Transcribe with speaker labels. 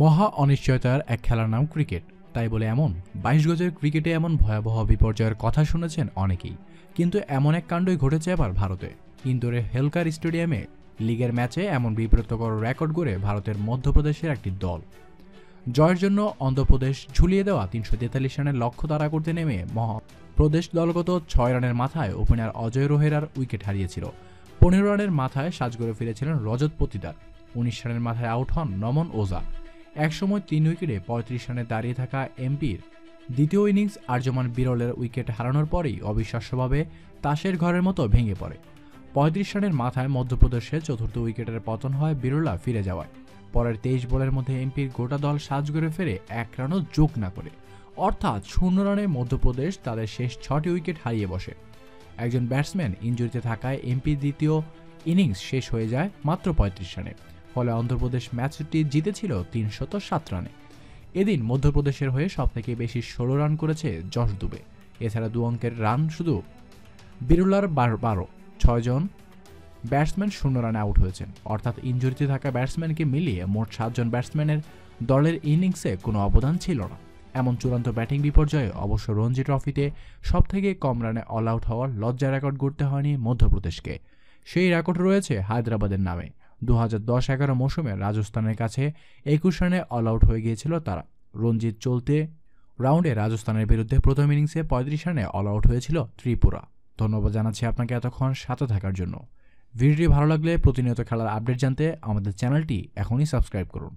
Speaker 1: মহা অনিশ্চয়তার এক খেলার নাম ক্রিকেট। তাই বলে এমন, বাইশ গজের ক্রিকেটে এমন ভয়াবহ বিপর্যয়ের কথা শুনেছেন অনেকেই। কিন্তু এমন এক কাণ্ডই ঘটেছে এবার ভারতে। ইন্দোরের হেলকার স্টেডিয়ামে লিগের ম্যাচে এমন বিব্রতকর রেকর্ড গড়ে ভারতের মধ্যপ্রদেশের একটি দল। জয়ের জন্য অন্ধ্রপ্রদেশ ঝুলিয়ে দেওয়া তিনশো তেতাল্লিশ রানের লক্ষ্য তাড়া করতে নেমে মহা প্রদেশ দলগত ছয় রানের মাথায় ওপেনার অজয় রোহেরার উইকেট হারিয়েছিল। পনেরো রানের মাথায় সাজগড়ে ফিরেছিলেন রজত পতিদার। উনিশ রানের মাথায় আউট হন নমন ওজা একসময় তিন উইকেটে পঁয়ত্রিশ রানে দাঁড়িয়ে থাকা এমপির দ্বিতীয় ইনিংস আর্যমান বিরলের উইকেট হারানোর পরেই অবিশ্বাস্যভাবে তাসের ঘরের মতো ভেঙে পড়ে। পঁয়ত্রিশ রানের মাথায় মধ্যপ্রদেশে চতুর্থ উইকেটের পতন হয় বিরলা ফিরে যাওয়ায়। পরের তেইশ বলের মধ্যে এমপির গোটা দল সাজ করে ফেরে এক রানও যোগ না করে। অর্থাৎ শূন্য রানে মধ্যপ্রদেশ তাদের শেষ ছটি উইকেট হারিয়ে বসে। একজন ব্যাটসম্যান ইঞ্জুরিতে থাকায় এমপির দ্বিতীয় ইনিংস শেষ হয়ে যায় মাত্র পঁয়ত্রিশ রানে। ফলে অন্ধ্রপ্রদেশ ম্যাচটি জিতেছিল তিনশত সাত রানে। এদিন মধ্যপ্রদেশের হয়ে সবথেকে বেশি ষোলো রান করেছে যশ দুবে। এছাড়া দু অঙ্কের রান শুধু বিরুলার বারো ছয়জন ব্যাটসম্যান শূন্য রানে আউট হয়েছেন। অর্থাৎ ইঞ্জুরিতে থাকা ব্যাটসম্যানকে মিলিয়ে মোট সাতজন ব্যাটসম্যানের দলের ইনিংসে কোনো অবদান ছিল না। এমন চূড়ান্ত ব্যাটিং বিপর্যয়ে অবশ্য রঞ্জি ট্রফিতে সবথেকে কম রানে অল আউট হওয়ার লজ্জা রেকর্ড গড়তে হয়নি মধ্যপ্রদেশকে। সেই রেকর্ড রয়েছে হায়দ্রাবাদের নামে। দু হাজার দশ এগারো মৌসুমে রাজস্থানের কাছে একুশ রানে অল আউট হয়ে গিয়েছিল তারা। রঞ্জিত চলতে রাউন্ডে রাজস্থানের বিরুদ্ধে প্রথম ইনিংসে পঁয়ত্রিশ রানে অল আউট হয়েছিল ত্রিপুরা। ধন্যবাদ জানাচ্ছি আপনাকে এতক্ষণ সাথে থাকার জন্য। ভিডিওটি ভালো লাগলে প্রতিনিয়ত খেলার আপডেট জানতে আমাদের চ্যানেলটি এখনই সাবস্ক্রাইব করুন।